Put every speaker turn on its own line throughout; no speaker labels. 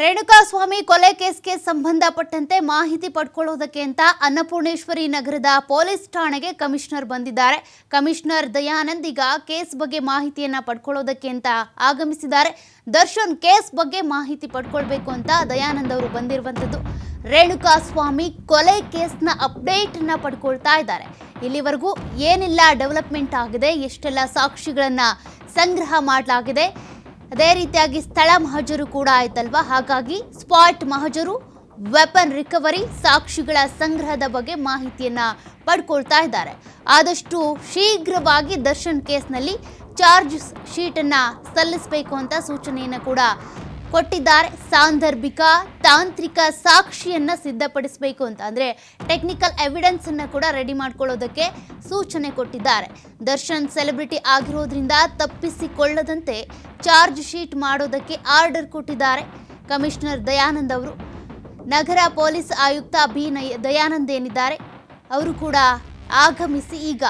ರೇಣುಕಾಸ್ವಾಮಿ ಕೊಲೆ ಕೇಸ್ಗೆ ಸಂಬಂಧಪಟ್ಟಂತೆ ಮಾಹಿತಿ ಪಡ್ಕೊಳ್ಳೋದಕ್ಕೆ ಅಂತ ಅನ್ನಪೂರ್ಣೇಶ್ವರಿ ನಗರದ ಪೊಲೀಸ್ ಠಾಣೆಗೆ ಕಮಿಷನರ್ ಬಂದಿದ್ದಾರೆ. ಕಮಿಷನರ್ ದಯಾನಂದ್ ಈಗ ಕೇಸ್ ಬಗ್ಗೆ ಮಾಹಿತಿಯನ್ನ ಪಡ್ಕೊಳ್ಳೋದಕ್ಕೆ ಅಂತ ಆಗಮಿಸಿದ್ದಾರೆ. ದರ್ಶನ್ ಕೇಸ್ ಬಗ್ಗೆ ಮಾಹಿತಿ ಪಡ್ಕೊಳ್ಬೇಕು ಅಂತ ದಯಾನಂದ್ ಅವರು ಬಂದಿರುವಂಥದ್ದು. ರೇಣುಕಾಸ್ವಾಮಿ ಕೊಲೆ ಕೇಸ್ನ ಅಪ್ಡೇಟ್ನ ಪಡ್ಕೊಳ್ತಾ ಇದ್ದಾರೆ. ಇಲ್ಲಿವರೆಗೂ ಏನೆಲ್ಲ ಡೆವಲಪ್ಮೆಂಟ್ ಆಗಿದೆ, ಎಷ್ಟೆಲ್ಲ ಸಾಕ್ಷಿಗಳನ್ನ ಸಂಗ್ರಹ ಮಾಡಲಾಗಿದೆ ಅದೇ ರೀತಿಯಾಗಿ ಸ್ಥಳ ಮಹಜರು ಕೂಡ ಆಯ್ತಲ್ವಾ? ಹಾಗಾಗಿ ಸ್ಪಾಟ್ ಮಹಜರು, ವೆಪನ್ ರಿಕವರಿ, ಸಾಕ್ಷಿಗಳ ಸಂಗ್ರಹದ ಬಗ್ಗೆ ಮಾಹಿತಿಯನ್ನ ಪಡ್ಕೊಳ್ತಾ ಇದ್ದಾರೆ. ಆದಷ್ಟು ಶೀಘ್ರವಾಗಿ ದರ್ಶನ್ ಕೇಸ್ನಲ್ಲಿ ಚಾರ್ಜ್ ಶೀಟನ್ನು ಸಲ್ಲಿಸಬೇಕು ಅಂತ ಸೂಚನೆಯನ್ನು ಕೂಡ ಕೊಟ್ಟಿದ್ದಾರೆ. ಸಾಂದರ್ಭಿಕ, ತಾಂತ್ರಿಕ ಸಾಕ್ಷಿಯನ್ನು ಸಿದ್ಧಪಡಿಸಬೇಕು ಅಂತ. ಅಂದರೆ ಟೆಕ್ನಿಕಲ್ ಎವಿಡೆನ್ಸನ್ನು ಕೂಡ ರೆಡಿ ಮಾಡ್ಕೊಳ್ಳೋದಕ್ಕೆ ಸೂಚನೆ ಕೊಟ್ಟಿದ್ದಾರೆ. ದರ್ಶನ್ ಸೆಲೆಬ್ರಿಟಿ ಆಗಿರೋದ್ರಿಂದ ತಪ್ಪಿಸಿಕೊಳ್ಳದಂತೆ ಚಾರ್ಜ್ ಶೀಟ್ ಮಾಡೋದಕ್ಕೆ ಆರ್ಡರ್ ಕೊಟ್ಟಿದ್ದಾರೆ ಕಮಿಷನರ್ ದಯಾನಂದ್ ಅವರು. ನಗರ ಪೊಲೀಸ್ ಆಯುಕ್ತ ಬಿ ದಯಾನಂದ್ ಏನಿದ್ದಾರೆ, ಅವರು ಕೂಡ ಆಗಮಿಸಿ ಈಗ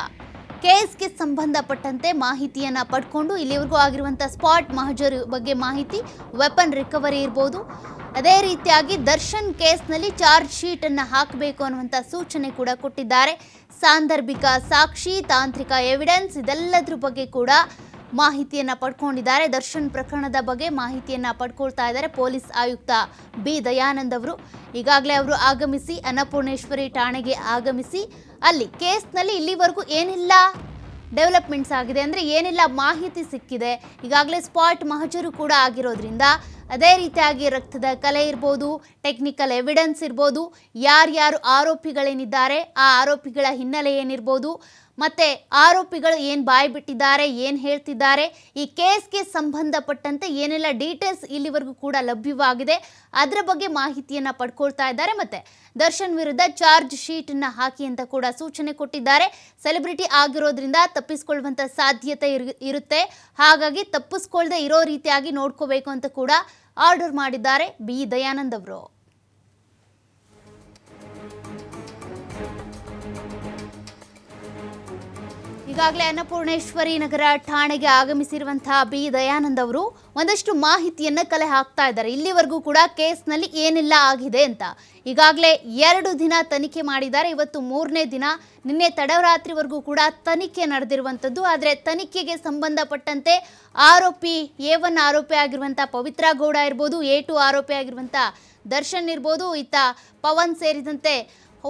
ಕೇಸ್ಗೆ ಸಂಬಂಧಪಟ್ಟಂತೆ ಮಾಹಿತಿಯನ್ನು ಪಡ್ಕೊಂಡು ಇಲ್ಲಿವರೆಗೂ ಆಗಿರುವಂಥ ಸ್ಪಾಟ್ ಮಹಜರ್ ಬಗ್ಗೆ ಮಾಹಿತಿ, ವೆಪನ್ ರಿಕವರಿ ಇರ್ಬೋದು. ಅದೇ ರೀತಿಯಾಗಿ ದರ್ಶನ್ ಕೇಸ್ನಲ್ಲಿ ಚಾರ್ಜ್ ಶೀಟನ್ನು ಹಾಕಬೇಕು ಅನ್ನುವಂಥ ಸೂಚನೆ ಕೂಡ ಕೊಟ್ಟಿದ್ದಾರೆ. ಸಾಂದರ್ಭಿಕ ಸಾಕ್ಷಿ, ತಾಂತ್ರಿಕ ಎವಿಡೆನ್ಸ್ ಇದೆಲ್ಲದ್ರ ಬಗ್ಗೆ ಕೂಡ ಮಾಹಿತಿಯನ್ನ ಪಡ್ಕೊಂಡಿದ್ದಾರೆ. ದರ್ಶನ್ ಪ್ರಕರಣದ ಬಗ್ಗೆ ಮಾಹಿತಿಯನ್ನ ಪಡ್ಕೊಳ್ತಾ ಇದ್ದಾರೆ ಪೊಲೀಸ್ ಆಯುಕ್ತ ಬಿ. ದಯಾನಂದ್ ಅವರು. ಈಗಾಗಲೇ ಅವರು ಆಗಮಿಸಿ ಅನ್ನಪೂರ್ಣೇಶ್ವರಿ ಠಾಣೆಗೆ ಆಗಮಿಸಿ ಅಲ್ಲಿ ಕೇಸ್ನಲ್ಲಿ ಇಲ್ಲಿವರೆಗೂ ಏನೆಲ್ಲ ಡೆವಲಪ್ಮೆಂಟ್ಸ್ ಆಗಿದೆ ಅಂದರೆ ಏನೆಲ್ಲ ಮಾಹಿತಿ ಸಿಕ್ಕಿದೆ. ಈಗಾಗಲೇ ಸ್ಪಾಟ್ ಮಹಜರು ಕೂಡ ಆಗಿರೋದ್ರಿಂದ ಅದೇ ರೀತಿಯಾಗಿ ರಕ್ತದ ಕಲೆ ಇರ್ಬೋದು, ಟೆಕ್ನಿಕಲ್ ಎವಿಡೆನ್ಸ್ ಇರ್ಬೋದು, ಯಾರ್ಯಾರು ಆರೋಪಿಗಳೇನಿದ್ದಾರೆ ಆ ಆರೋಪಿಗಳ ಹಿನ್ನೆಲೆ ಏನಿರ್ಬೋದು ಮತ್ತೆ ಆರೋಪಿಗಳು ಏನು ಬಾಯಿ ಬಿಟ್ಟಿದ್ದಾರೆ, ಏನು ಹೇಳ್ತಿದ್ದಾರೆ, ಈ ಕೇಸ್ಗೆ ಸಂಬಂಧಪಟ್ಟಂತೆ ಏನೆಲ್ಲ ಡೀಟೇಲ್ಸ್ ಇಲ್ಲಿವರೆಗೂ ಕೂಡ ಲಭ್ಯವಾಗಿದೆ, ಅದರ ಬಗ್ಗೆ ಮಾಹಿತಿಯನ್ನ ಪಡ್ಕೊಳ್ತಾ ಇದ್ದಾರೆ. ಮತ್ತೆ ದರ್ಶನ್ ವಿರುದ್ಧ ಚಾರ್ಜ್ ಶೀಟನ್ನು ಹಾಕಿ ಅಂತ ಕೂಡ ಸೂಚನೆ ಕೊಟ್ಟಿದ್ದಾರೆ. ಸೆಲೆಬ್ರಿಟಿ ಆಗಿರೋದ್ರಿಂದ ತಪ್ಪಿಸ್ಕೊಳ್ಳುವಂಥ ಸಾಧ್ಯತೆ ಇರು- ಇರುತ್ತೆ. ಹಾಗಾಗಿ ತಪ್ಪಿಸ್ಕೊಳ್ಳದೆ ಇರೋ ರೀತಿಯಾಗಿ ನೋಡ್ಕೋಬೇಕು ಅಂತ ಕೂಡ ಆರ್ಡರ್ ಮಾಡಿದ್ದಾರೆ ಬಿ. ದಯಾನಂದ್ ಅವರು. ಈಗಾಗಲೇ ಅನ್ನಪೂರ್ಣೇಶ್ವರಿ ನಗರ ಠಾಣೆಗೆ ಆಗಮಿಸಿರುವಂತಹ ಬಿ ದಯಾನಂದ್ ಅವರು ಒಂದಷ್ಟು ಮಾಹಿತಿಯನ್ನ ಕಲೆ ಹಾಕ್ತಾ ಇದ್ದಾರೆ. ಇಲ್ಲಿವರೆಗೂ ಕೂಡ ಕೇಸ್ನಲ್ಲಿ ಏನೆಲ್ಲ ಆಗಿದೆ ಅಂತ. ಈಗಾಗಲೇ ಎರಡು ದಿನ ತನಿಖೆ ಮಾಡಿದ್ದಾರೆ. ಇವತ್ತು ಮೂರನೇ ದಿನ. ನಿನ್ನೆ ತಡರಾತ್ರಿವರೆಗೂ ಕೂಡ ತನಿಖೆ ನಡೆದಿರುವಂಥದ್ದು ಆದರೆ ತನಿಖೆಗೆ ಸಂಬಂಧಪಟ್ಟಂತೆ ಆರೋಪಿ ಎ ಒನ್ ಆರೋಪಿ ಆಗಿರುವಂಥ ಪವಿತ್ರ ಗೌಡ ಇರ್ಬೋದು, ಎ ಟು ಆರೋಪಿ ಆಗಿರುವಂಥ ದರ್ಶನ್ ಇರ್ಬೋದು, ಈತ ಪವನ್ ಸೇರಿದಂತೆ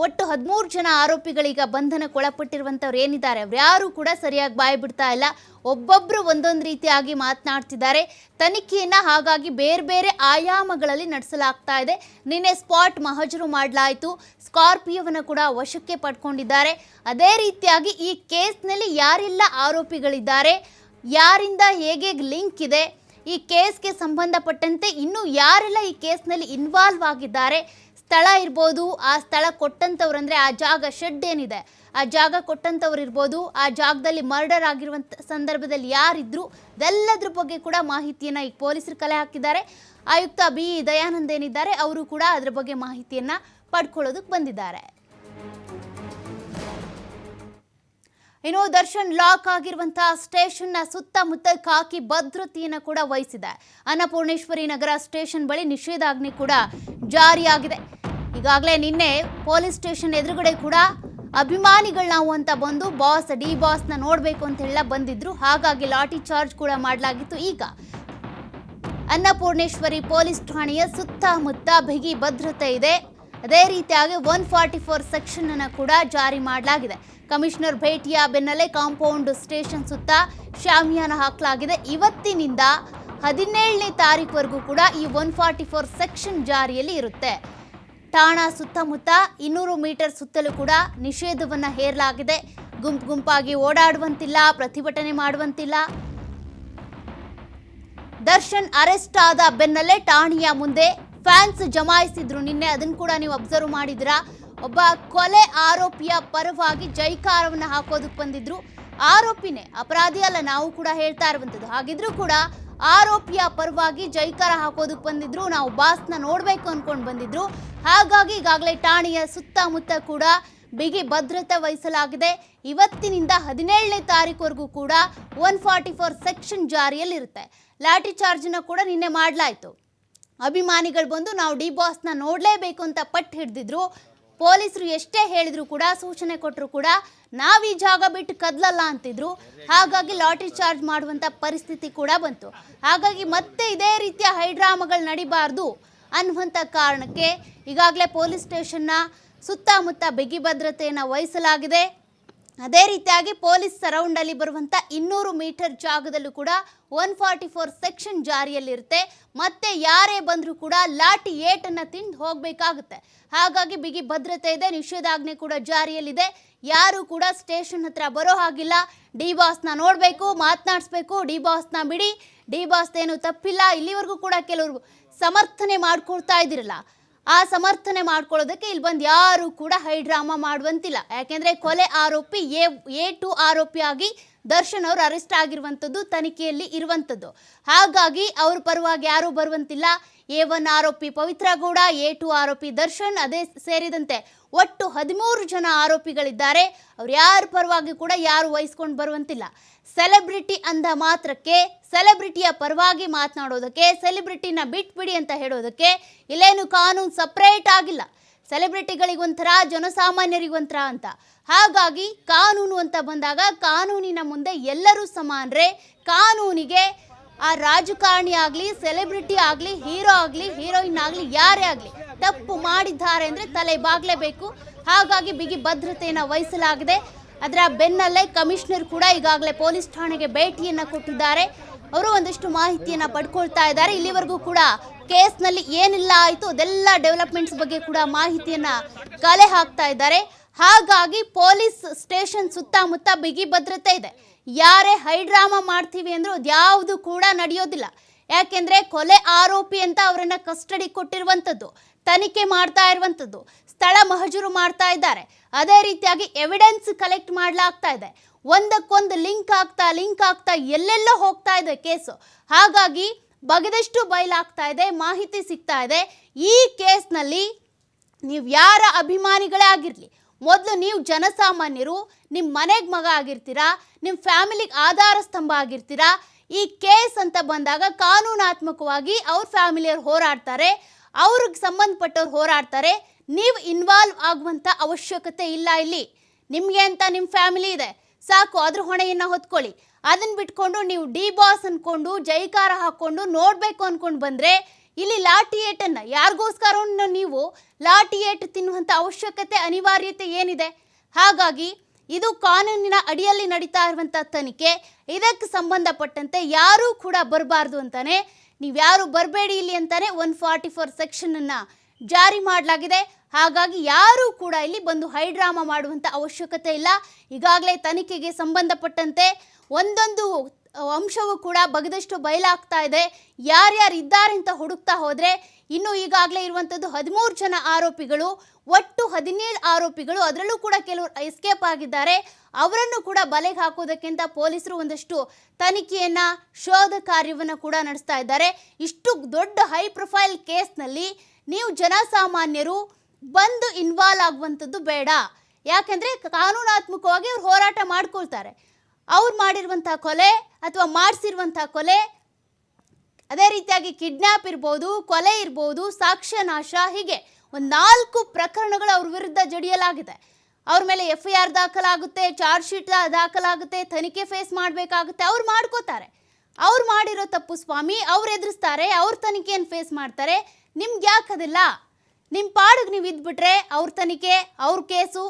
ಒಟ್ಟು ಹದಿಮೂರು ಜನ ಆರೋಪಿಗಳೀಗ ಬಂಧನಕ್ಕೊಳಪಟ್ಟಿರುವಂಥವ್ರು ಏನಿದ್ದಾರೆ? ಅವ್ರು ಯಾರು ಕೂಡ ಸರಿಯಾಗಿ ಬಾಯಿ ಬಿಡ್ತಾ ಇಲ್ಲ. ಒಬ್ಬೊಬ್ಬರು ಒಂದೊಂದು ರೀತಿಯಾಗಿ ಮಾತನಾಡ್ತಿದ್ದಾರೆ. ತನಿಖೆಯನ್ನು ಹಾಗಾಗಿ ಬೇರೆ ಬೇರೆ ಆಯಾಮಗಳಲ್ಲಿ ನಡೆಸಲಾಗ್ತಾ ಇದೆ. ನಿನ್ನೆ ಸ್ಪಾಟ್ ಮಹಜರು ಮಾಡಲಾಯಿತು. ಸ್ಕಾರ್ಪಿಯೋವನ್ನು ಕೂಡ ವಶಕ್ಕೆ ಪಡ್ಕೊಂಡಿದ್ದಾರೆ. ಅದೇ ರೀತಿಯಾಗಿ ಈ ಕೇಸ್ನಲ್ಲಿ ಯಾರೆಲ್ಲ ಆರೋಪಿಗಳಿದ್ದಾರೆ? ಯಾರಿಂದ ಹೇಗೆ ಲಿಂಕ್ ಇದೆ? ಈ ಕೇಸ್ಗೆ ಸಂಬಂಧಪಟ್ಟಂತೆ ಇನ್ನೂ ಯಾರೆಲ್ಲ ಈ ಕೇಸ್ನಲ್ಲಿ ಇನ್ವಾಲ್ವ್ ಆಗಿದ್ದಾರೆ? ಸ್ಥಳ ಇರ್ಬೋದು, ಆ ಸ್ಥಳ ಕೊಟ್ಟಂಥವ್ರು ಅಂದರೆ ಆ ಜಾಗ ಶೆಡ್ ಏನಿದೆ, ಆ ಜಾಗ ಕೊಟ್ಟಂಥವ್ರು ಇರ್ಬೋದು, ಆ ಜಾಗದಲ್ಲಿ ಮರ್ಡರ್ ಆಗಿರುವಂಥ ಸಂದರ್ಭದಲ್ಲಿ ಯಾರಿದ್ರು, ಇದೆಲ್ಲದ್ರ ಬಗ್ಗೆ ಕೂಡ ಮಾಹಿತಿಯನ್ನು ಈಗ ಪೊಲೀಸರು ಕಲೆ ಹಾಕಿದ್ದಾರೆ. ಆಯುಕ್ತ ಬಿ. ದಯಾನಂದ್ ಏನಿದ್ದಾರೆ, ಅವರು ಕೂಡ ಅದರ ಬಗ್ಗೆ ಮಾಹಿತಿಯನ್ನು ಪಡ್ಕೊಳ್ಳೋದಕ್ಕೆ ಬಂದಿದ್ದಾರೆ. ಇನ್ನು ದರ್ಶನ್ ಲಾಕ್ ಆಗಿರುವಂತಹ ಸ್ಟೇಷನ್ನ ಸುತ್ತಮುತ್ತ ಕಾಕಿ ಭದ್ರತೆಯನ್ನು ಕೂಡ ವಹಿಸಿದೆ. ಅನ್ನಪೂರ್ಣೇಶ್ವರಿ ನಗರ ಸ್ಟೇಷನ್ ಬಳಿ ನಿಷೇಧಾಜ್ಞೆ ಕೂಡ ಜಾರಿಯಾಗಿದೆ. ಈಗಾಗಲೇ ನಿನ್ನೆ ಪೊಲೀಸ್ ಸ್ಟೇಷನ್ ಎದುರುಗಡೆ ಕೂಡ ಅಭಿಮಾನಿಗಳು ನಾವು ಅಂತ ಬಂದು ಬಾಸ್, ಡಿ ಬಾಸ್ನ ನೋಡಬೇಕು ಅಂತ ಹೇಳ ಬಂದಿದ್ರು. ಹಾಗಾಗಿ ಲಾಠಿ ಚಾರ್ಜ್ ಕೂಡ ಮಾಡಲಾಗಿತ್ತು. ಈಗ ಅನ್ನಪೂರ್ಣೇಶ್ವರಿ ಪೊಲೀಸ್ ಠಾಣೆಯ ಸುತ್ತಮುತ್ತ ಬಿಗಿ ಭದ್ರತೆ ಇದೆ. ಅದೇ ರೀತಿಯಾಗಿ ಒನ್ ಫಾರ್ಟಿ ಫೋರ್ ಸೆಕ್ಷನ್ ಅನ್ನು ಕೂಡ ಜಾರಿ ಮಾಡಲಾಗಿದೆ. ಕಮಿಷನರ್ ಭೇಟಿಯ ಬೆನ್ನಲ್ಲೇ ಕಾಂಪೌಂಡ್ ಸ್ಟೇಷನ್ ಸುತ್ತ ಶಾಮಿಯಾನ ಹಾಕಲಾಗಿದೆ. ಇವತ್ತಿನಿಂದ ಹದಿನೇಳನೇ ತಾರೀಕುವರೆಗೂ ಕೂಡ ಈ ಒನ್ ಫಾರ್ಟಿ ಫೋರ್ ಸೆಕ್ಷನ್ ಜಾರಿಯಲ್ಲಿ ಇರುತ್ತೆ. ಠಾಣಾ ಸುತ್ತಮುತ್ತ ಇನ್ನೂರು ಮೀಟರ್ ಸುತ್ತಲೂ ಕೂಡ ನಿಷೇಧವನ್ನು ಹೇರಲಾಗಿದೆ. ಗುಂಪು ಗುಂಪಾಗಿ ಓಡಾಡುವಂತಿಲ್ಲ, ಪ್ರತಿಭಟನೆ ಮಾಡುವಂತಿಲ್ಲ. ದರ್ಶನ್ ಅರೆಸ್ಟ್ ಆದ ಬೆನ್ನಲ್ಲೇ ಠಾಣೆಯ ಮುಂದೆ ಫ್ಯಾನ್ಸ್ ಜಮಾಯಿಸಿದ್ರು. ನಿನ್ನೆ ಅದನ್ನು ಕೂಡ ನೀವು ಅಬ್ಸರ್ವ್ ಮಾಡಿದಿರಾ ಒಬ್ಬ ಕೊಲೆ ಆರೋಪಿಯ ಪರವಾಗಿ ಜೈಕಾರವನ್ನು ಹಾಕೋದಕ್ಕೆ ಬಂದಿದ್ರು. ಆರೋಪಿನೇ ಅಪರಾಧಿ ಅಲ್ಲ, ನಾವು ಕೂಡ ಹೇಳ್ತಾ ಇರುವಂಥದ್ದು ಹಾಗಿದ್ರೂ ಕೂಡ ಆರೋಪಿಯ ಪರವಾಗಿ ಜೈಕಾರ ಹಾಕೋದಕ್ಕೆ ಬಂದಿದ್ರು. ನಾವು ಬಾಸ್ನ ನೋಡಬೇಕು ಅಂದ್ಕೊಂಡು ಬಂದಿದ್ರು. ಹಾಗಾಗಿ ಈಗಾಗಲೇ ಠಾಣೆಯ ಸುತ್ತಮುತ್ತ ಕೂಡ ಬಿಗಿ ಭದ್ರತೆ ವಹಿಸಲಾಗಿದೆ. ಇವತ್ತಿನಿಂದ ಹದಿನೇಳನೇ ತಾರೀಕುವರೆಗೂ ಕೂಡ ಒನ್ ಫಾರ್ಟಿ ಫೋರ್ ಸೆಕ್ಷನ್ ಜಾರಿಯಲ್ಲಿರುತ್ತೆ. ಲಾಠಿ ಚಾರ್ಜ್ನ ಕೂಡ ನಿನ್ನೆ ಮಾಡಲಾಯಿತು. ಅಭಿಮಾನಿಗಳು ಬಂದು ನಾವು ಡಿ ಬಾಸ್ನ ನೋಡಲೇಬೇಕು ಅಂತ ಪಟ್ಟು ಹಿಡಿದಿದ್ರು. ಪೊಲೀಸರು ಎಷ್ಟೇ ಹೇಳಿದ್ರು ಕೂಡ, ಸೂಚನೆ ಕೊಟ್ಟರು ಕೂಡ ನಾವು ಈ ಜಾಗ ಬಿಟ್ಟು ಕದ್ಲಲ್ಲ ಅಂತಿದ್ರು. ಹಾಗಾಗಿ ಲಾಟ್ರಿ ಚಾರ್ಜ್ ಮಾಡುವಂಥ ಪರಿಸ್ಥಿತಿ ಕೂಡ ಬಂತು. ಹಾಗಾಗಿ ಮತ್ತೆ ಇದೇ ರೀತಿಯ ಹೈಡ್ರಾಮಗಳು ನಡಿಬಾರ್ದು ಅನ್ನುವಂಥ ಕಾರಣಕ್ಕೆ ಈಗಾಗಲೇ ಪೊಲೀಸ್ ಸ್ಟೇಷನ್ನ ಸುತ್ತಮುತ್ತ ಬಿಗಿ ಭದ್ರತೆಯನ್ನು ವಹಿಸಲಾಗಿದೆ. ಅದೇ ರೀತಿಯಾಗಿ ಪೊಲೀಸ್ ಸರೌಂಡಲ್ಲಿ ಬರುವಂಥ ಇನ್ನೂರು ಮೀಟರ್ ಜಾಗದಲ್ಲೂ ಕೂಡ ಒನ್ ಫಾರ್ಟಿ ಫೋರ್ ಸೆಕ್ಷನ್ ಜಾರಿಯಲ್ಲಿರುತ್ತೆ. ಮತ್ತೆ ಯಾರೇ ಬಂದರೂ ಕೂಡ ಲಾಠಿ ಏಟನ್ನು ತಿಂದು ಹೋಗಬೇಕಾಗುತ್ತೆ. ಹಾಗಾಗಿ ಬಿಗಿ ಭದ್ರತೆ ಇದೆ, ನಿಷೇಧಾಜ್ಞೆ ಕೂಡ ಜಾರಿಯಲ್ಲಿದೆ. ಯಾರು ಕೂಡ ಸ್ಟೇಷನ್ ಹತ್ರ ಬರೋ ಹಾಗಿಲ್ಲ. ಡಿ ಬಾಸ್ನ ನೋಡಬೇಕು, ಮಾತನಾಡಿಸ್ಬೇಕು, ಡಿ ಬಾಸ್ನ ಬಿಡಿ. ಡಿ ಬಾಸ್ ಏನು ತಪ್ಪಿಲ್ಲ. ಇಲ್ಲಿವರೆಗೂ ಕೂಡ ಕೆಲವರು ಸಮರ್ಥನೆ ಮಾಡ್ಕೊಳ್ತಾ ಇದ್ದೀರಲ್ಲ. ಆ ಸಮರ್ಥನೆ ಮಾಡ್ಕೊಳ್ಳೋದಕ್ಕೆ ಇಲ್ಲಿ ಬಂದು ಯಾರು ಕೂಡ ಹೈಡ್ರಾಮಾ ಮಾಡುವಂತಿಲ್ಲ. ಯಾಕೆಂದ್ರೆ ಕೊಲೆ ಆರೋಪಿ ಎ ಎ ಟು ಆರೋಪಿಯಾಗಿ ದರ್ಶನ್ ಅವರು ಅರೆಸ್ಟ್ ಆಗಿರುವಂಥದ್ದು ತನಿಖೆಯಲ್ಲಿ ಇರುವಂಥದ್ದು. ಹಾಗಾಗಿ ಅವ್ರ ಪರವಾಗಿ ಯಾರೂ ಬರುವಂತಿಲ್ಲ. ಎ ಒನ್ ಆರೋಪಿ ಪವಿತ್ರ ಗೌಡ, ಎ ಟು ಆರೋಪಿ ದರ್ಶನ್, ಅದೇ ಸೇರಿದಂತೆ ಒಟ್ಟು ಹದಿಮೂರು ಜನ ಆರೋಪಿಗಳಿದ್ದಾರೆ. ಅವ್ರು ಯಾರ ಪರವಾಗಿ ಕೂಡ ಯಾರು ವಹಿಸ್ಕೊಂಡು ಬರುವಂತಿಲ್ಲ. ಸೆಲೆಬ್ರಿಟಿ ಅಂದ ಮಾತ್ರಕ್ಕೆ, ಸೆಲೆಬ್ರಿಟಿಯ ಪರವಾಗಿ ಮಾತನಾಡೋದಕ್ಕೆ, ಸೆಲೆಬ್ರಿಟಿನ ಬಿಟ್ಬಿಡಿ ಅಂತ ಹೇಳೋದಕ್ಕೆ ಇಲ್ಲೇನು ಕಾನೂನು ಸಪ್ರೇಟ್ ಆಗಿಲ್ಲ. ಸೆಲೆಬ್ರಿಟಿಗಳಿಗೊಂಥರ, ಜನಸಾಮಾನ್ಯರಿಗೊಂಥರ ಅಂತ. ಹಾಗಾಗಿ ಕಾನೂನು ಅಂತ ಬಂದಾಗ ಕಾನೂನಿನ ಮುಂದೆ ಎಲ್ಲರೂ ಸಮಾನರೇ. ಕಾನೂನಿಗೆ ಆ ರಾಜಕಾರಣಿ ಆಗಲಿ, ಸೆಲೆಬ್ರಿಟಿ ಆಗಲಿ, ಹೀರೋ ಆಗಲಿ, ಹೀರೋಯಿನ್ ಆಗಲಿ, ಯಾರೇ ಆಗಲಿ ತಪ್ಪು ಮಾಡಿದ್ದಾರೆ ಅಂದರೆ ತಲೆ ಬಾಗಲೇಬೇಕು. ಹಾಗಾಗಿ ಬಿಗಿ ಭದ್ರತೆಯನ್ನು ವಹಿಸಲಾಗಿದೆ. ಅದರ ಬೆನ್ನಲ್ಲೇ ಕಮಿಷನರ್ ಕೂಡ ಈಗಾಗಲೇ ಪೊಲೀಸ್ ಠಾಣೆಗೆ ಭೇಟಿಯನ್ನು ಕೊಟ್ಟಿದ್ದಾರೆ. ಅವರು ಒಂದಷ್ಟು ಮಾಹಿತಿಯನ್ನು ಪಡ್ಕೊಳ್ತಾ ಇದ್ದಾರೆ. ಇಲ್ಲಿವರೆಗೂ ಕೂಡ ಕೇಸ್ನಲ್ಲಿ ಏನೆಲ್ಲ ಆಯಿತು, ಅದೆಲ್ಲ ಡೆವಲಪ್ಮೆಂಟ್ಸ್ ಬಗ್ಗೆ ಕೂಡ ಮಾಹಿತಿಯನ್ನು ಕಲೆ ಹಾಕ್ತಾ ಇದ್ದಾರೆ. ಹಾಗಾಗಿ ಪೊಲೀಸ್ ಸ್ಟೇಷನ್ ಸುತ್ತಮುತ್ತ ಬಿಗಿ ಭದ್ರತೆ ಇದೆ. ಯಾರೇ ಹೈಡ್ರಾಮಾ ಮಾಡ್ತೀವಿ ಅಂದ್ರೆ ಅದ್ಯಾವುದು ಕೂಡ ನಡೆಯೋದಿಲ್ಲ. ಯಾಕೆಂದ್ರೆ ಕೊಲೆ ಆರೋಪಿ ಅಂತ ಅವರನ್ನ ಕಸ್ಟಡಿ ಕೊಟ್ಟಿರುವಂಥದ್ದು, ತನಿಖೆ ಮಾಡ್ತಾ ಇರುವಂಥದ್ದು, ಸ್ಥಳ ಮಹಜೂರು ಮಾಡ್ತಾ ಇದ್ದಾರೆ. ಅದೇ ರೀತಿಯಾಗಿ ಎವಿಡೆನ್ಸ್ ಕಲೆಕ್ಟ್ ಮಾಡಲಾಗ್ತಾ ಇದೆ. ಒಂದಕ್ಕೊಂದು ಲಿಂಕ್ ಆಗ್ತಾ ಲಿಂಕ್ ಆಗ್ತಾ ಎಲ್ಲೆಲ್ಲೋ ಹೋಗ್ತಾ ಇದೆ ಕೇಸು. ಹಾಗಾಗಿ ಬಗೆದಷ್ಟು ಬಯಲಾಗ್ತಾ ಇದೆ, ಮಾಹಿತಿ ಸಿಗ್ತಾ ಇದೆ. ಈ ಕೇಸ್ನಲ್ಲಿ ನೀವು ಯಾರ ಅಭಿಮಾನಿಗಳೇ ಆಗಿರಲಿ, ಮೊದಲು ನೀವು ಜನಸಾಮಾನ್ಯರು ನಿಮ್ಮ ಮನೆಗೆ ಮಗ ಆಗಿರ್ತೀರಾ ನಿಮ್ಮ ಫ್ಯಾಮಿಲಿಗೆ ಆಧಾರ ಸ್ತಂಭ ಆಗಿರ್ತೀರಾ, ಈ ಕೇಸ್ ಅಂತ ಬಂದಾಗ ಕಾನೂನಾತ್ಮಕವಾಗಿ ಅವ್ರ ಫ್ಯಾಮಿಲಿಯವ್ರು ಹೋರಾಡ್ತಾರೆ, ಅವ್ರಿಗೆ ಸಂಬಂಧಪಟ್ಟವ್ರು ಹೋರಾಡ್ತಾರೆ, ನೀವು ಇನ್ವಾಲ್ವ್ ಆಗುವಂಥ ಅವಶ್ಯಕತೆ ಇಲ್ಲ ಇಲ್ಲಿ. ನಿಮಗೆ ಅಂತ ನಿಮ್ಮ ಫ್ಯಾಮಿಲಿ ಇದೆ. ಸಾಕು, ಅದ್ರ ಹೊಣೆಯನ್ನ ಹೊತ್ಕೊಳ್ಳಿ. ಅದನ್ನ ಬಿಟ್ಕೊಂಡು ನೀವು ಡಿ ಬಾಸ್ ಅನ್ಕೊಂಡು, ಜೈಕಾರ ಹಾಕೊಂಡು ನೋಡಬೇಕು ಅನ್ಕೊಂಡು ಬಂದರೆ ಇಲ್ಲಿ ಲಾಠಿ ಏಟನ್ನು, ಯಾರಿಗೋಸ್ಕರ ನೀವು ಲಾಠಿ ಏಟು ತಿನ್ನುವಂಥ ಅವಶ್ಯಕತೆ, ಅನಿವಾರ್ಯತೆ ಏನಿದೆ? ಹಾಗಾಗಿ ಇದು ಕಾನೂನಿನ ಅಡಿಯಲ್ಲಿ ನಡೀತಾ ಇರುವಂಥ ತನಿಖೆ. ಇದಕ್ಕೆ ಸಂಬಂಧಪಟ್ಟಂತೆ ಯಾರೂ ಕೂಡ ಬರಬಾರ್ದು ಅಂತಾನೆ, ನೀವ್ಯಾರು ಬರಬೇಡಿ ಇಲ್ಲಿ ಅಂತಾನೆ ಒನ್ ಫಾರ್ಟಿ ಫೋರ್ ಸೆಕ್ಷನನ್ನು ಜಾರಿ ಮಾಡಲಾಗಿದೆ. ಹಾಗಾಗಿ ಯಾರೂ ಕೂಡ ಇಲ್ಲಿ ಬಂದು ಹೈಡ್ರಾಮಾ ಮಾಡುವಂಥ ಅವಶ್ಯಕತೆ ಇಲ್ಲ. ಈಗಾಗಲೇ ತನಿಖೆಗೆ ಸಂಬಂಧಪಟ್ಟಂತೆ ಒಂದೊಂದು ಅಂಶವು ಕೂಡ ಬಗೆದಷ್ಟು ಬಯಲಾಗ್ತಾ ಇದೆ. ಯಾರ್ಯಾರು ಇದ್ದಾರೆ ಅಂತ ಹುಡುಕ್ತಾ ಹೋದರೆ ಇನ್ನು ಈಗಾಗಲೇ ಇರುವಂಥದ್ದು ಹದಿಮೂರು ಜನ ಆರೋಪಿಗಳು, ಒಟ್ಟು ಹದಿನೇಳು ಆರೋಪಿಗಳು, ಅದರಲ್ಲೂ ಕೂಡ ಕೆಲವರು ಎಸ್ಕೇಪ್ ಆಗಿದ್ದಾರೆ. ಅವರನ್ನು ಕೂಡ ಬಲೆಗೆ ಹಾಕೋದಕ್ಕಿಂತ ಪೊಲೀಸರು ಒಂದಷ್ಟು ತನಿಖೆಯನ್ನು, ಶೋಧ ಕಾರ್ಯವನ್ನು ಕೂಡ ನಡೆಸ್ತಾ ಇದ್ದಾರೆ. ಇಷ್ಟು ದೊಡ್ಡ ಹೈ ಪ್ರೊಫೈಲ್ ಕೇಸ್ನಲ್ಲಿ ನೀವು ಜನಸಾಮಾನ್ಯರು ಬಂದು ಇನ್ವಾಲ್ವ್ ಆಗುವಂಥದ್ದು ಬೇಡ. ಯಾಕೆಂದರೆ ಕಾನೂನಾತ್ಮಕವಾಗಿ ಅವ್ರು ಹೋರಾಟ ಮಾಡ್ಕೊಳ್ತಾರೆ. ಅವ್ರು ಮಾಡಿರುವಂಥ ಕೊಲೆ ಅಥವಾ ಮಾಡಿಸಿರುವಂಥ ಕೊಲೆ ಅದೇ ರೀತಿಯಾಗಿ ಕಿಡ್ನ್ಯಾಪ್ ಇರ್ಬೋದು, ಕೊಲೆ ಇರ್ಬೋದು, ಸಾಕ್ಷ್ಯನಾಶ ಹೀಗೆ ಒಂದು ನಾಲ್ಕು ಪ್ರಕರಣಗಳು ಅವ್ರ ವಿರುದ್ಧ ಜಡಿಯಲಾಗಿದೆ. ಅವ್ರ ಮೇಲೆ ಎಫ್ ಐ ಆರ್ ದಾಖಲಾಗುತ್ತೆ ಚಾರ್ಜ್ ಶೀಟ್ ದಾಖಲಾಗುತ್ತೆ, ತನಿಖೆ ಫೇಸ್ ಮಾಡಬೇಕಾಗುತ್ತೆ, ಅವ್ರು ಮಾಡ್ಕೋತಾರೆ. ಅವ್ರು ಮಾಡಿರೋ ತಪ್ಪು ಸ್ವಾಮಿ, ಅವ್ರು ಎದುರಿಸ್ತಾರೆ, ಅವ್ರ ತನಿಖೆಯನ್ನು ಫೇಸ್ ಮಾಡ್ತಾರೆ. ನಿಮ್ಗೆ ಯಾಕೆ ಅದಿಲ್ಲ ನಿಮ್ಮ ಪಾಡಿಗೆ ನೀವು ಇದ್ಬಿಟ್ರೆ ಅವ್ರ ತನಿಖೆ, ಅವ್ರ ಕೇಸು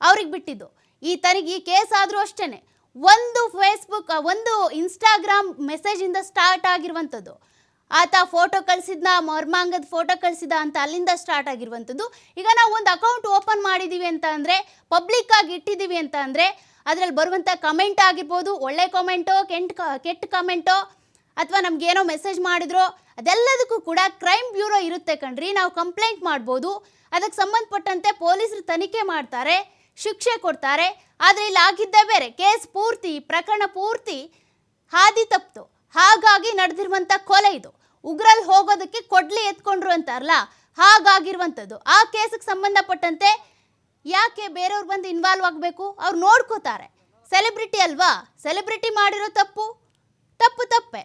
ಅವ್ರಿಗೆ ಬಿಟ್ಟಿದ್ದು. ಈ ತನಿಖೆ ಕೇಸ್ ಆದರೂ ಅಷ್ಟೇ ಒಂದು ಫೇಸ್ಬುಕ್ ಒಂದು ಇನ್ಸ್ಟಾಗ್ರಾಮ್ ಮೆಸೇಜಿಂದ ಸ್ಟಾರ್ಟ್ ಆಗಿರುವಂಥದ್ದು. ಆತ ಫೋಟೋ ಕಳಿಸಿದ್ನ, ಮರ್ಮಾಂಗದ ಫೋಟೋ ಕಳಿಸಿದ ಅಂತ ಅಲ್ಲಿಂದ ಸ್ಟಾರ್ಟ್ ಆಗಿರುವಂಥದ್ದು. ಈಗ ನಾವು ಒಂದು ಅಕೌಂಟ್ ಓಪನ್ ಮಾಡಿದ್ದೀವಿ ಅಂತ ಅಂದರೆ, ಪಬ್ಲಿಕ್ ಆಗಿ ಇಟ್ಟಿದ್ದೀವಿ ಅಂತ ಅಂದರೆ ಅದರಲ್ಲಿ ಬರುವಂಥ ಕಮೆಂಟ್ ಆಗಿರ್ಬೋದು, ಒಳ್ಳೆ ಕಮೆಂಟೋ, ಕೆಂಟ್ ಕೆಟ್ಟ ಕಮೆಂಟೋ ಅಥವಾ ನಮ್ಗೇನೋ ಮೆಸೇಜ್ ಮಾಡಿದ್ರೋ, ಅದೆಲ್ಲದಕ್ಕೂ ಕೂಡ ಕ್ರೈಮ್ ಬ್ಯೂರೋ ಇರುತ್ತೆ ಕಣ್ರಿ. ನಾವು ಕಂಪ್ಲೇಂಟ್ ಮಾಡ್ಬೋದು. ಅದಕ್ಕೆ ಸಂಬಂಧಪಟ್ಟಂತೆ ಪೊಲೀಸರು ತನಿಖೆ ಮಾಡ್ತಾರೆ, ಶಿಕ್ಷೆ ಕೊಡ್ತಾರೆ. ಆದರೆ ಇಲ್ಲಿ ಆಗಿದ್ದೇ ಬೇರೆ. ಕೇಸ್ ಪೂರ್ತಿ, ಪ್ರಕರಣ ಪೂರ್ತಿ ಹಾದಿ ತಪ್ಪಿತು ಹಾಗಾಗಿ ನಡೆದಿರುವಂಥ ಕೊಲೆ ಇದು. ಉಗ್ರಲ್ಲಿ ಹೋಗೋದಕ್ಕೆ ಕೊಡ್ಲಿ ಎತ್ಕೊಂಡ್ರು ಅಂತಾರಲ್ಲ, ಹಾಗಾಗಿರುವಂಥದ್ದು. ಆ ಕೇಸಿಗೆ ಸಂಬಂಧಪಟ್ಟಂತೆ ಯಾಕೆ ಬೇರೆಯವ್ರು ಬಂದು ಇನ್ವಾಲ್ವ್ ಆಗಬೇಕು? ಅವ್ರು ನೋಡ್ಕೋತಾರೆ. ಸೆಲೆಬ್ರಿಟಿ ಅಲ್ವಾ? ಸೆಲೆಬ್ರಿಟಿ ಮಾಡಿರೋ ತಪ್ಪು? ತಪ್ಪು ತಪ್ಪೆ.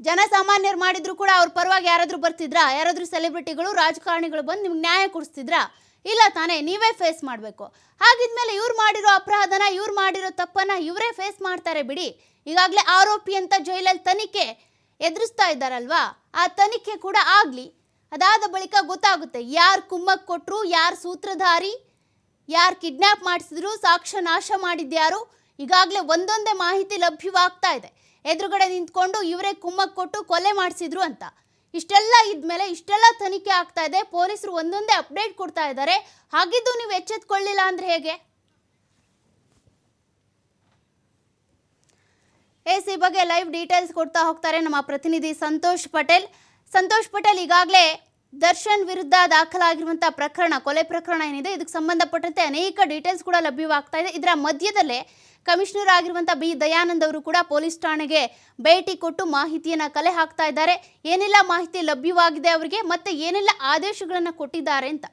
ಜನಸಾಮಾನ್ಯರು ಮಾಡಿದ್ರು ಕೂಡ ಅವ್ರ ಪರವಾಗಿ ಯಾರಾದರೂ ಬರ್ತಿದ್ರಾ? ಯಾರಾದರೂ ಸೆಲೆಬ್ರಿಟಿಗಳು ರಾಜಕಾರಣಿಗಳು ಬಂದು ನಿಮ್ಗೆ ನ್ಯಾಯ ಕೊಡಿಸ್ತಿದ್ರಾ? ಇಲ್ಲ ತಾನೇ, ನೀವೇ ಫೇಸ್ ಮಾಡಬೇಕು. ಹಾಗಿದ್ಮೇಲೆ ಇವ್ರು ಮಾಡಿರೋ ಅಪರಾಧನ, ಇವ್ರು ಮಾಡಿರೋ ತಪ್ಪನ್ನ ಇವರೇ ಫೇಸ್ ಮಾಡ್ತಾರೆ ಬಿಡಿ. ಈಗಾಗಲೇ ಆರೋಪಿ ಅಂತ ಜೈಲಲ್ಲಿ ತನಿಖೆ ಎದುರಿಸ್ತಾ ಇದ್ದಾರಲ್ವಾ? ಆ ತನಿಖೆ ಕೂಡ ಆಗಲಿ. ಅದಾದ ಬಳಿಕ ಗೊತ್ತಾಗುತ್ತೆ, ಯಾರು ಕುಮ್ಮಕ್ ಕೊಟ್ಟರು ಯಾರು ಸೂತ್ರಧಾರಿ, ಯಾರು ಕಿಡ್ನ್ಯಾಪ್ ಮಾಡಿಸಿದ್ರು, ಸಾಕ್ಷ್ಯ ನಾಶ ಮಾಡಿದ್ಯಾರು? ಈಗಾಗಲೇ ಒಂದೊಂದೇ ಮಾಹಿತಿ ಲಭ್ಯವಾಗ್ತಾ ಇದೆ. ಎದುರುಗಡೆ ನಿಂತ್ಕೊಂಡು ಇವರೇ ಕುಮ್ಮಕ್ ಕೊಟ್ಟು ಕೊಲೆ ಮಾಡಿಸಿದ್ರು ಅಂತ. ಇಷ್ಟೆಲ್ಲ ಇದ್ಮೇಲೆ ಇಷ್ಟೆಲ್ಲ ತನಿಖೆ ಆಗ್ತಾ ಇದೆ, ಪೊಲೀಸರು ಒಂದೊಂದೇ ಅಪ್ಡೇಟ್ ಕೊಡ್ತಾ ಇದ್ದಾರೆ. ಹಾಗಿದ್ದು ನೀವು ಎಚ್ಚೆತ್ಕೊಳ್ಳಿಲ್ಲ ಅಂದ್ರೆ ಹೇಗೆ? ಎಸ್ ಈ ಬಗ್ಗೆ ಲೈವ್ ಡೀಟೇಲ್ಸ್ ಕೊಡ್ತಾ ಹೋಗ್ತಾರೆ ನಮ್ಮ ಪ್ರತಿನಿಧಿ ಸಂತೋಷ್ ಪಟೇಲ್. ಸಂತೋಷ್ ಪಟೇಲ್ ಈಗಾಗಲೇ ದರ್ಶನ್ ವಿರುದ್ಧ ದಾಖಲಾಗಿರುವಂತಹ ಪ್ರಕರಣ, ಕೊಲೆ ಪ್ರಕರಣ ಏನಿದೆ, ಇದಕ್ಕೆ ಸಂಬಂಧಪಟ್ಟಂತೆ ಅನೇಕ ಡೀಟೇಲ್ಸ್ ಕೂಡ ಲಭ್ಯವಾಗ್ತಾ ಇದೆ. ಇದರ ಮಧ್ಯದಲ್ಲೇ ಕಮಿಷನರ್ ಆಗಿರುವಂಥ ಬಿ ದಯಾನಂದ್ ಅವರು ಕೂಡ ಪೊಲೀಸ್ ಠಾಣೆಗೆ ಭೇಟಿ ಕೊಟ್ಟು ಮಾಹಿತಿಯನ್ನ ಕಲೆ ಹಾಕ್ತಾ ಇದ್ದಾರೆ. ಏನೆಲ್ಲ ಮಾಹಿತಿ ಲಭ್ಯವಾಗಿದೆ ಅವರಿಗೆ ಮತ್ತೆ ಏನೆಲ್ಲ ಆದೇಶಗಳನ್ನ ಕೊಟ್ಟಿದ್ದಾರೆ ಅಂತ.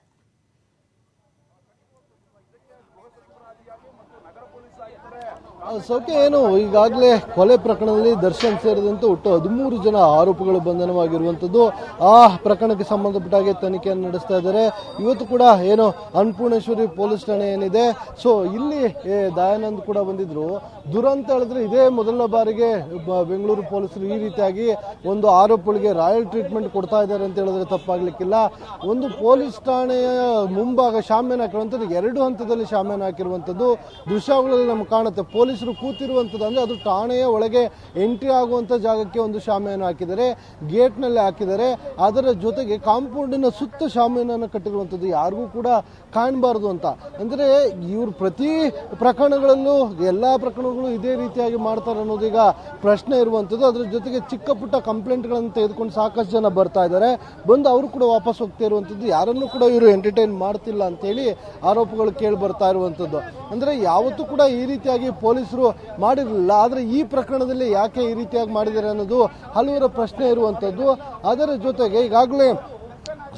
ಸೌಖ್ಯ ಏನು? ಈಗಾಗಲೇ ಕೊಲೆ ಪ್ರಕರಣದಲ್ಲಿ ದರ್ಶನ್ ಸೇರಿದಂತೆ ಒಟ್ಟು ಹದಿಮೂರು ಜನ ಆರೋಪಿಗಳು ಬಂಧನವಾಗಿರುವಂಥದ್ದು ಆ ಪ್ರಕರಣಕ್ಕೆ ಸಂಬಂಧಪಟ್ಟ ಹಾಗೆ ತನಿಖೆಯನ್ನು ನಡೆಸ್ತಾ ಇದ್ದಾರೆ. ಇವತ್ತು ಕೂಡ ಏನು ಅನ್ನಪೂರ್ಣೇಶ್ವರಿ ಪೊಲೀಸ್ ಠಾಣೆ ಏನಿದೆ? ಸೊ ಇಲ್ಲಿ ದಯಾನಂದ್ ಕೂಡ ಬಂದಿದ್ರು. ದುರಂತ ಹೇಳಿದ್ರೆ ಇದೇ ಮೊದಲ ಬಾರಿಗೆ ಬೆಂಗಳೂರು ಪೊಲೀಸರು ಈ ರೀತಿಯಾಗಿ ಒಂದು ಆರೋಪಿಗಳಿಗೆ ರಾಯಲ್ ಟ್ರೀಟ್ಮೆಂಟ್ ಕೊಡ್ತಾ ಇದ್ದಾರೆ ಅಂತ ಹೇಳಿದ್ರೆ ತಪ್ಪಾಗ್ಲಿಕ್ಕಿಲ್ಲ. ಒಂದು ಪೊಲೀಸ್ ಠಾಣೆಯ ಮುಂಭಾಗ ಶಾಮ್ಯಾನ ಹಾಕಿರುವಂಥದ್ದು, ಎರಡು ಹಂತದಲ್ಲಿ ಶಾಮ್ಯಾನ ಹಾಕಿರುವಂಥದ್ದು. ದೃಶ್ಯಾವಳಿಯಲ್ಲಿ ನಮ್ಗೆ ಕಾಣುತ್ತೆ ಪೊಲೀಸರು ಕೂತಿರುವಂಥದ್ದು ಅಂದರೆ ಅದು ಠಾಣೆಯ ಒಳಗೆ ಎಂಟ್ರಿ ಆಗುವಂಥ ಜಾಗಕ್ಕೆ ಒಂದು ಶಾಮಿಯನ್ನು ಹಾಕಿದ್ದಾರೆ, ಗೇಟ್ನಲ್ಲಿ ಹಾಕಿದ್ದಾರೆ. ಅದರ ಜೊತೆಗೆ ಕಾಂಪೌಂಡಿನ ಸುತ್ತ ಶಾಮಿಯನ್ನು ಕಟ್ಟಿರುವಂಥದ್ದು ಯಾರಿಗೂ ಕೂಡ ಕಾಣಬಾರ್ದು ಅಂತ. ಅಂದರೆ ಇವರು ಪ್ರತಿ ಪ್ರಕರಣಗಳಲ್ಲೂ, ಎಲ್ಲ ಪ್ರಕರಣಗಳು ಇದೇ ರೀತಿಯಾಗಿ ಮಾಡ್ತಾರೆ ಅನ್ನೋದೀಗ ಪ್ರಶ್ನೆ ಇರುವಂಥದ್ದು. ಅದರ ಜೊತೆಗೆ ಚಿಕ್ಕ ಪುಟ್ಟ ಕಂಪ್ಲೇಂಟ್ಗಳನ್ನು ತೆಗೆದುಕೊಂಡು ಸಾಕಷ್ಟು ಜನ ಬರ್ತಾ ಇದ್ದಾರೆ. ಬಂದು ಅವರು ಕೂಡ ವಾಪಸ್ ಹೋಗ್ತಾ ಇರುವಂಥದ್ದು. ಯಾರನ್ನು ಕೂಡ ಇವರು ಎಂಟರ್ಟೈನ್ ಮಾಡ್ತಿಲ್ಲ ಅಂತೇಳಿ ಆರೋಪಗಳು ಕೇಳಿ ಬರ್ತಾ ಇರುವಂಥದ್ದು. ಅಂದರೆ ಯಾವತ್ತೂ ಕೂಡ ಈ ರೀತಿಯಾಗಿ ಪೊಲೀಸರು ಮಾಡಿರಲಿಲ್ಲ. ಆದರೆ ಈ ಪ್ರಕರಣದಲ್ಲಿ ಯಾಕೆ ಈ ರೀತಿಯಾಗಿ ಮಾಡಿದ್ದಾರೆ ಅನ್ನೋದು ಹಲವರ ಪ್ರಶ್ನೆ ಇರುವಂಥದ್ದು ಅದರ ಜೊತೆಗೆ ಈಗಾಗಲೇ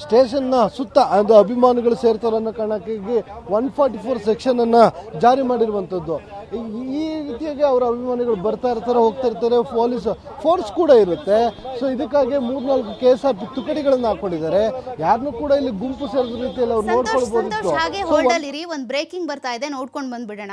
ಸ್ಟೇಷನ್ನ ಸುತ್ತ ಅದು ಅಭಿಮಾನಿಗಳು ಸೇರ್ತಾರೆ ಅನ್ನೋ ಕಾರಣಕ್ಕಾಗಿ ಒನ್ ಫಾರ್ಟಿ ಫೋರ್ ಸೆಕ್ಷನ್ ಅನ್ನ ಜಾರಿ ಮಾಡಿರುವಂಥದ್ದು. ಈ- ರೀತಿಯಾಗಿ ಅವರ ಅಭಿಮಾನಿಗಳು ಬರ್ತಾ ಇರ್ತಾರೆ ಹೋಗ್ತಾ ಇರ್ತಾರೆ ಪೊಲೀಸ್ ಫೋರ್ಸ್ ಕೂಡ ಇರುತ್ತೆ. ಸೊ ಇದಕ್ಕಾಗಿ ಮೂರ್ನಾಲ್ಕು ಕೆ ಎಸ್ ಆರ್ ಪಿ ತುಕಡಿಗಳನ್ನು ಹಾಕೊಂಡಿದ್ದಾರೆ. ಯಾರನ್ನೂ ಕೂಡ ಇಲ್ಲಿ ಗುಂಪು ಸೇರಿದ ರೀತಿಯಲ್ಲಿ ಅವ್ರು
ನೋಡ್ಕೊಳ್ಬೋದು ಹಾಗೆ ಹೋಲ್ಡ್ ಅಲ್ಲಿ ಇರಿ ಒಂದು ಬ್ರೇಕಿಂಗ್ ಬರ್ತಾ ಇದೆ ನೋಡ್ಕೊಂಡು ಬಂದ್ಬಿಡೋಣ.